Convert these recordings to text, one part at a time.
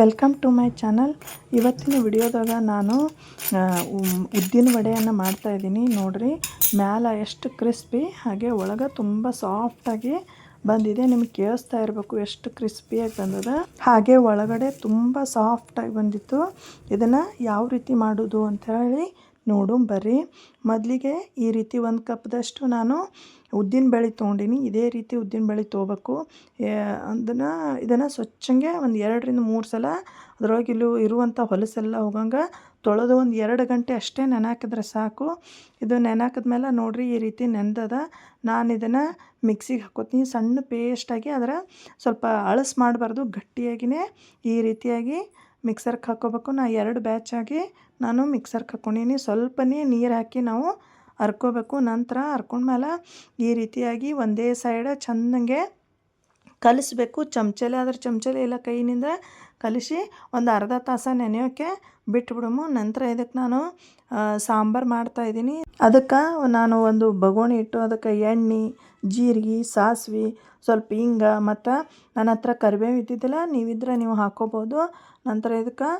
Welcome to my channel ಇವತ್ತಿನ ವಿಡಿಯೋದಾಗ ನಾನು ಉದ್ದಿನ ವಡೆಯನ್ನು ಮಾಡ್ತಾಯಿದ್ದೀನಿ ನೋಡಿರಿ, ಮ್ಯಾಲ ಎಷ್ಟು ಕ್ರಿಸ್ಪಿ ಹಾಗೆ ಒಳಗೆ ತುಂಬ ಸಾಫ್ಟಾಗಿ ಬಂದಿದೆ. ನಿಮ್ಗೆ ಕೇಳಿಸ್ತಾ ಇರಬೇಕು ಎಷ್ಟು ಕ್ರಿಸ್ಪಿಯಾಗಿ ಬಂದದ. ಹಾಗೆ ಒಳಗಡೆ ತುಂಬ ಸಾಫ್ಟಾಗಿ ಬಂದಿತ್ತು. ಇದನ್ನು ಯಾವ ರೀತಿ ಮಾಡೋದು ಅಂತ ಹೇಳಿ ನೋಡು, ಬರ್ರಿ. ಮೊದಲಿಗೆ ಈ ರೀತಿ ಒಂದು ಕಪ್ದಷ್ಟು ನಾನು ಉದ್ದಿನ ಬೇಳೆ ತೊಗೊಂಡಿನಿ. ಇದೇ ರೀತಿ ಉದ್ದಿನ ಬೇಳೆ ತೊಗೋಬೇಕು. ಅದನ್ನು, ಇದನ್ನು ಸ್ವಚ್ಛಂಗೆ ಒಂದು ಎರಡರಿಂದ ಮೂರು ಸಲ ಅದರೊಳಗೆ ಇಲ್ಲೂ ಇರುವಂಥ ಹೊಲಸೆಲ್ಲ ಹೋಗಂಗೆ ತೊಳೆದು ಒಂದು ಎರಡು ಗಂಟೆ ಅಷ್ಟೇ ನೆನಾಕಿದ್ರೆ ಸಾಕು. ಇದು ನೆನಾಕಿದ್ಮೇಲೆ ನೋಡಿರಿ ಈ ರೀತಿ ನೆಂದದ. ನಾನು ಇದನ್ನು ಮಿಕ್ಸಿಗೆ ಹಾಕೋತೀನಿ. ಸಣ್ಣ ಪೇಸ್ಟಾಗಿ ಅದರ ಸ್ವಲ್ಪ ಅಳಸ್ ಮಾಡಬಾರ್ದು. ಗಟ್ಟಿಯಾಗಿಯೇ ಈ ರೀತಿಯಾಗಿ ಮಿಕ್ಸರ್ಗೆ ಹಾಕ್ಕೋಬೇಕು. ನಾ ಎರಡು ಬ್ಯಾಚಾಗಿ ನಾನು ಮಿಕ್ಸರ್ಗೆ ಹಾಕ್ಕೊಂಡೀನಿ. ಸ್ವಲ್ಪನೇ ನೀರು ಹಾಕಿ ನಾವು ಹರ್ಕೋಬೇಕು ನಂತರ ಹರ್ಕೊಂಡ್ಮೇಲೆ ಈ ರೀತಿಯಾಗಿ ಒಂದೇ ಸೈಡ ಚೆಂದಂಗೆ ಕಲಿಸ್ಬೇಕು. ಚಮಚಲೆ ಆದ್ರೆ ಚಮಚಲೆ ಇಲ್ಲ ಕೈನಿಂದ ಕಲಿಸಿ ಒಂದು ಅರ್ಧ ತಾಸು ನೆನೆಯೋಕ್ಕೆ ಬಿಟ್ಬಿಡಮು. ನಂತರ ಇದಕ್ಕೆ ನಾನು ಸಾಂಬಾರು ಮಾಡ್ತಾಯಿದ್ದೀನಿ ಅದಕ್ಕೆ ನಾನು ಒಂದು ಬಗೋಣಿ ಇಟ್ಟು ಅದಕ್ಕೆ ಎಣ್ಣೆ, ಜೀರಿಗೆ, ಸಾಸಿವೆ, ಸ್ವಲ್ಪ ಹಿಂಗ ಮತ್ತು ನನ್ನ ಹತ್ರ ಕರಿಬೇವು ಇದ್ದಿದ್ದಿಲ್ಲ, ನೀವಿದ್ರೆ ನೀವು ಹಾಕ್ಕೋಬೋದು. ನಂತರ ಇದಕ್ಕೆ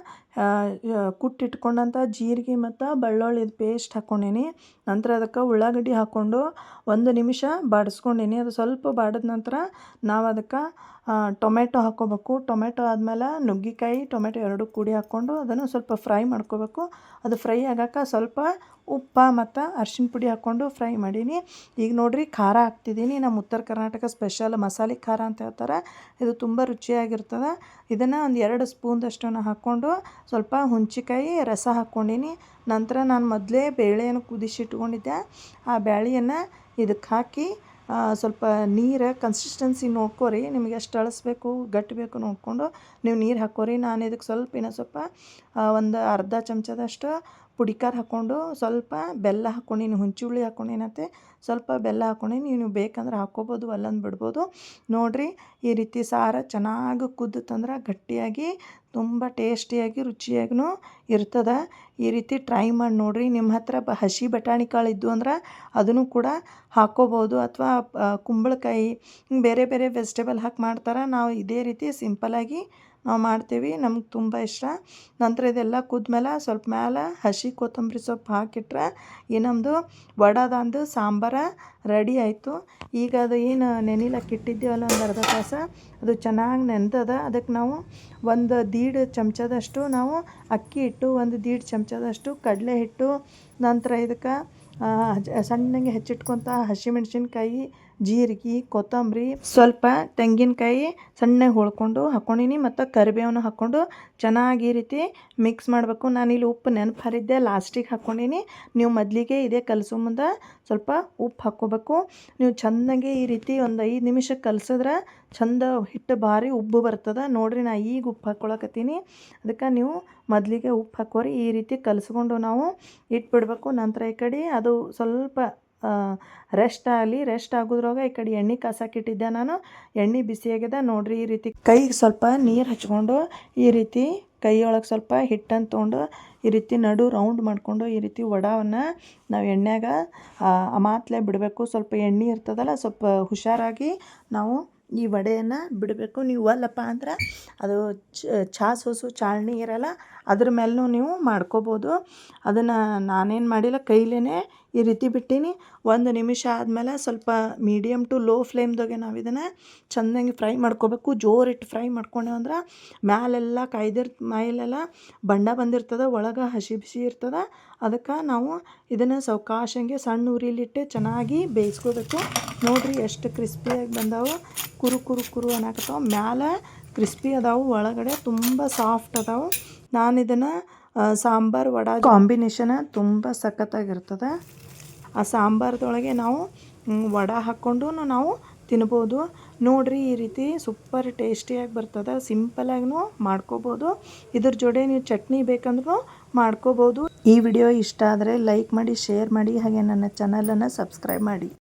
ಕುಟ್ಟಿಟ್ಕೊಂಡಂಥ ಜೀರಿಗೆ ಮತ್ತು ಬೆಳ್ಳುಳ್ಳಿದು ಪೇಸ್ಟ್ ಹಾಕ್ಕೊಂಡೀನಿ ನಂತರ ಅದಕ್ಕೆ ಉಳ್ಳಾಗಡ್ಡಿ ಹಾಕ್ಕೊಂಡು ಒಂದು ನಿಮಿಷ ಬಾಡಿಸ್ಕೊಂಡೀನಿ. ಅದು ಸ್ವಲ್ಪ ಬಾಡಿದ ನಂತರ ನಾವು ಅದಕ್ಕೆ ಟೊಮೆಟೊ ಹಾಕ್ಕೋಬೇಕು ಟೊಮೆಟೊ ಆದಮೇಲೆ ನುಗ್ಗಿಕಾಯಿ, ಟೊಮೆಟೊ ಎರಡು ಕೂಡಿ ಹಾಕ್ಕೊಂಡು ಅದನ್ನು ಸ್ವಲ್ಪ ಫ್ರೈ ಮಾಡ್ಕೋಬೇಕು. ಅದು ಫ್ರೈ ಆಗಾಕ ಸ್ವಲ್ಪ ಉಪ್ಪು ಮತ್ತು ಅರ್ಶಿಣ ಪುಡಿ ಹಾಕ್ಕೊಂಡು ಫ್ರೈ ಮಾಡೀನಿ. ಈಗ ನೋಡಿರಿ ಖಾರ ಹಾಕ್ತಿದ್ದೀನಿ ನಮ್ಮ ಉತ್ತರ ಕರ್ನಾಟಕ ಸ್ಪೆಷಲ್ ಮಸಾಲೆ ಖಾರ ಅಂತ ಹೇಳ್ತಾರೆ. ಇದು ತುಂಬ ರುಚಿಯಾಗಿರ್ತದೆ. ಇದನ್ನು ಒಂದು ಎರಡು ಸ್ಪೂನ್ದಷ್ಟನ್ನು ಹಾಕ್ಕೊಂಡು ಸ್ವಲ್ಪ ಹುಣ್ಚಿಕಾಯಿ ರಸ ಹಾಕ್ಕೊಂಡೀನಿ. ನಂತರ ನಾನು ಮೊದಲೇ ಬೇಳೆಯನ್ನು ಕುದಿಸಿಟ್ಕೊಂಡಿದ್ದೆ. ಆ ಬ್ಯಾಳಿಯನ್ನು ಇದಕ್ಕೆ ಹಾಕಿ ಸ್ವಲ್ಪ ನೀರು ಕನ್ಸಿಸ್ಟೆನ್ಸಿ ನೋಡ್ಕೋರಿ. ನಿಮಗೆ ಎಷ್ಟು ಅಳಿಸ್ಬೇಕು ಗಟ್ಟಿ ಬೇಕು ನೋಡಿಕೊಂಡು. ನೀವು ನೀರು ಹಾಕ್ಕೋರಿ. ನಾನು ಇದಕ್ಕೆ ಸ್ವಲ್ಪ ಇನ್ನೂ ಸ್ವಲ್ಪ ಒಂದು ಅರ್ಧ ಚಮಚದಷ್ಟು ಪುಡಿಕಾರ ಹಾಕ್ಕೊಂಡು ಸ್ವಲ್ಪ ಬೆಲ್ಲ ಹಾಕ್ಕೊಂಡಿನಿ ಹುಂಚುಳ್ಳಿ ಹಾಕ್ಕೊಂಡೇನತ್ತೆ ಸ್ವಲ್ಪ ಬೆಲ್ಲ ಹಾಕ್ಕೊಂಡೀನಿ ನೀವು ಬೇಕಂದ್ರೆ ಹಾಕ್ಕೋಬೋದು, ಅಲ್ಲಂದು ಬಿಡ್ಬೋದು. ನೋಡಿರಿ, ಈ ರೀತಿ ಸಾರು ಚೆನ್ನಾಗಿ ಕುದ್ದುತ್ತಂದ್ರೆ ಗಟ್ಟಿಯಾಗಿ, ತುಂಬ ಟೇಸ್ಟಿಯಾಗಿ ರುಚಿಯಾಗೂ ಇರ್ತದೆ. ಈ ರೀತಿ ಟ್ರೈ ಮಾಡಿ ನೋಡಿರಿ. ನಿಮ್ಮ ಹತ್ರ ಬ, ಹಸಿ ಬಟಾಣಿ ಕಾಳು ಇದ್ದು ಅಂದ್ರೆ ಅದನ್ನು ಕೂಡ ಹಾಕ್ಕೋಬೋದು. ಅಥವಾ ಕುಂಬಳಕಾಯಿ, ಬೇರೆ ಬೇರೆ ವೆಜಿಟೇಬಲ್ ಹಾಕಿ ಮಾಡ್ತಾರೆ, ನಾವು ಇದೇ ರೀತಿ ಸಿಂಪಲಾಗಿ ಮಾಡ್ತೀವಿ. ನಮ್ಗೆ ತುಂಬ ಇಷ್ಟ. ನಂತರ ಇದೆಲ್ಲ ಕುದ್ಮೇಲೆ ಸ್ವಲ್ಪ ಮೇಲೆ ಹಸಿ ಕೊತ್ತಂಬರಿ ಸೊಪ್ಪು ಹಾಕಿಟ್ರೆ ಈ ನಮ್ಮದು ವಡದಂದು, ಸಾಂಬಾರು ರೆಡಿ ಆಯಿತು. ಈಗ ಅದು ಏನು ನೆನಿಲಕ್ಕೆ ಇಟ್ಟಿದ್ದೀವಲ್ಲ ಒಂದು ಅರ್ಧ ತಾಸು, ಅದು ಚೆನ್ನಾಗಿ ನೆನೆದದ. ಅದಕ್ಕೆ ನಾವು ಒಂದು ದೀಡ್ ಚಮಚದಷ್ಟು ನಾವು ಅಕ್ಕಿ ಹಿಟ್ಟು, ಒಂದು ದೀಡ್ ಚಮಚದಷ್ಟು ಕಡಲೆ ಹಿಟ್ಟು, ನಂತರ ಇದಕ್ಕೆ ಸಣ್ಣಗೆ ಹೆಚ್ಚಿಟ್ಕೊಂತ ಹಸಿಮೆಣಸಿನ್ಕಾಯಿ, ಜೀರಿಗೆ, ಕೊತ್ತಂಬರಿ, ಸ್ವಲ್ಪ ತೆಂಗಿನಕಾಯಿ ಸಣ್ಣಗೆ ಹೋಳ್ಕೊಂಡು ಹಾಕ್ಕೊಂಡೀನಿ ಮತ್ತು ಕರಿಬೇವನ್ನು ಹಾಕ್ಕೊಂಡು ಚೆನ್ನಾಗಿ ರೀತಿ ಮಿಕ್ಸ್ ಮಾಡಬೇಕು. ನಾನಿಲ್ಲಿ ಉಪ್ಪು ನೆನಪು ಹರಿದ್ದೆ ಲಾಸ್ಟಿಗೆ ಹಾಕ್ಕೊಂಡಿನಿ ನೀವು ಮೊದಲಿಗೆ ಇದೇ ಕಲಸೋ ಮುಂದೆ ಸ್ವಲ್ಪ ಉಪ್ಪು ಹಾಕ್ಕೋಬೇಕು. ನೀವು ಚೆನ್ನಾಗಿ ಈ ರೀತಿ ಒಂದು ಐದು ನಿಮಿಷ ಕಲಸಿದ್ರೆ ಚಂದ ಹಿಟ್ಟು ಭಾರಿ ಉಬ್ಬು ಬರ್ತದೆ. ನೋಡಿರಿ ನಾ ಈಗ ಉಪ್ಪು ಹಾಕ್ಕೊಳಕತ್ತೀನಿ ಅದಕ್ಕೆ ನೀವು ಮೊದಲಿಗೆ ಉಪ್ಪು ಹಾಕೋರಿ, ಈ ರೀತಿ ಕಲಿಸ್ಕೊಂಡು ನಾವು ಇಟ್ಬಿಡ್ಬೇಕು. ನಂತರ ಈ ಕಡೆ ಅದು ಸ್ವಲ್ಪ ರೆಸ್ಟ್ ಆಗಲಿ ರೆಸ್ಟ್ ಆಗೋದ್ರಾಗ ಈ ಕಡೆ ಎಣ್ಣೆ ಕಾಸಾಕಿಟ್ಟಿದ್ದೆ ನಾನು. ಎಣ್ಣೆ ಬಿಸಿಯಾಗಿದೆ ನೋಡಿರಿ ಈ ರೀತಿ ಕೈಗೆ ಸ್ವಲ್ಪ ನೀರು ಹಚ್ಕೊಂಡು ಈ ರೀತಿ ಕೈಯೊಳಗೆ ಸ್ವಲ್ಪ ಹಿಟ್ಟನ್ನು ತೊಗೊಂಡು ಈ ರೀತಿ ನಡು ರೌಂಡ್ ಮಾಡಿಕೊಂಡು ಈ ರೀತಿ ವಡವನ್ನು ನಾವು ಎಣ್ಣೆಗೆ ಮಾತ್ಲೆ ಬಿಡಬೇಕು. ಸ್ವಲ್ಪ ಎಣ್ಣೆ ಇರ್ತದಲ್ಲ, ಸ್ವಲ್ಪ ಹುಷಾರಾಗಿ ನಾವು ಈ ವಡೆಯನ್ನು ಬಿಡಬೇಕು. ನೀವು ಅಲ್ಲಪ್ಪ ಅಂದ್ರೆ ಅದು ಚಾ ಸೋಸು ಚಾಳ್ನಿ ಇರಲ್ಲ, ಅದ್ರ ಮೇಲೂ ನೀವು ಮಾಡ್ಕೋಬೋದು. ಅದನ್ನು ನಾನೇನು ಮಾಡಿಲ್ಲ ಕೈಲೇ ಈ ರೀತಿ ಬಿಟ್ಟೀನಿ. ಒಂದು ನಿಮಿಷ ಆದಮೇಲೆ ಸ್ವಲ್ಪ ಮೀಡಿಯಮ್ ಟು ಲೋ ಫ್ಲೇಮ್ದಾಗೆ ನಾವು ಇದನ್ನು ಚೆಂದಂಗೆ ಫ್ರೈ ಮಾಡ್ಕೋಬೇಕು. ಜೋರಿಟ್ಟು ಫ್ರೈ ಮಾಡ್ಕೊಂಡೇವು ಅಂದ್ರೆ ಮ್ಯಾಲೆಲ್ಲ ಕಾಯ್ದಿರ್ ಮೈಲೆಲ್ಲ ಬಣ್ಣ ಬಂದಿರ್ತದೆ, ಒಳಗೆ ಹಸಿ ಬಿಸಿ ಇರ್ತದೆ. ಅದಕ್ಕೆ ನಾವು ಇದನ್ನು ಸೌಕಾಶಂಗೆ ಸಣ್ಣ ಉರಿಲಿಟ್ಟು ಚೆನ್ನಾಗಿ ಬೇಯಿಸ್ಕೋಬೇಕು. ನೋಡಿರಿ ಎಷ್ಟು ಕ್ರಿಸ್ಪಿಯಾಗಿ ಬಂದಾವು. ಕುರು ಕುರು ಕುರು ಅನ್ನಕತ್ತಾವ. ಮ್ಯಾಲೆ ಕ್ರಿಸ್ಪಿ ಅದಾವು. ಒಳಗಡೆ ತುಂಬ ಸಾಫ್ಟ್ ಅದಾವು. ನಾನು ಇದನ್ನು ಸಾಂಬಾರು, ವಡ ಕಾಂಬಿನೇಷನ್ ತುಂಬ ಸಖತ್ತಾಗಿರ್ತದೆ. ಆ ಸಾಂಬಾರ್ದೊಳಗೆ ನಾವು ವಡ ಹಾಕ್ಕೊಂಡು ನಾವು ತಿನ್ಬೋದು. ನೋಡಿರಿ ಈ ರೀತಿ ಸೂಪರ್ ಟೇಸ್ಟಿಯಾಗಿ ಬರ್ತದೆ. ಸಿಂಪಲಾಗೂ ಮಾಡ್ಕೋಬೋದು. ಇದ್ರ ಜೋಡಿ ನೀವು ಚಟ್ನಿ ಬೇಕಂದ್ರೂ ಮಾಡ್ಕೋಬೋದು. ಈ ವಿಡಿಯೋ ಇಷ್ಟ ಆದರೆ ಲೈಕ್ ಮಾಡಿ, ಶೇರ್ ಮಾಡಿ, ಹಾಗೆ ನನ್ನ ಚಾನಲನ್ನು ಸಬ್ಸ್ಕ್ರೈಬ್ ಮಾಡಿ.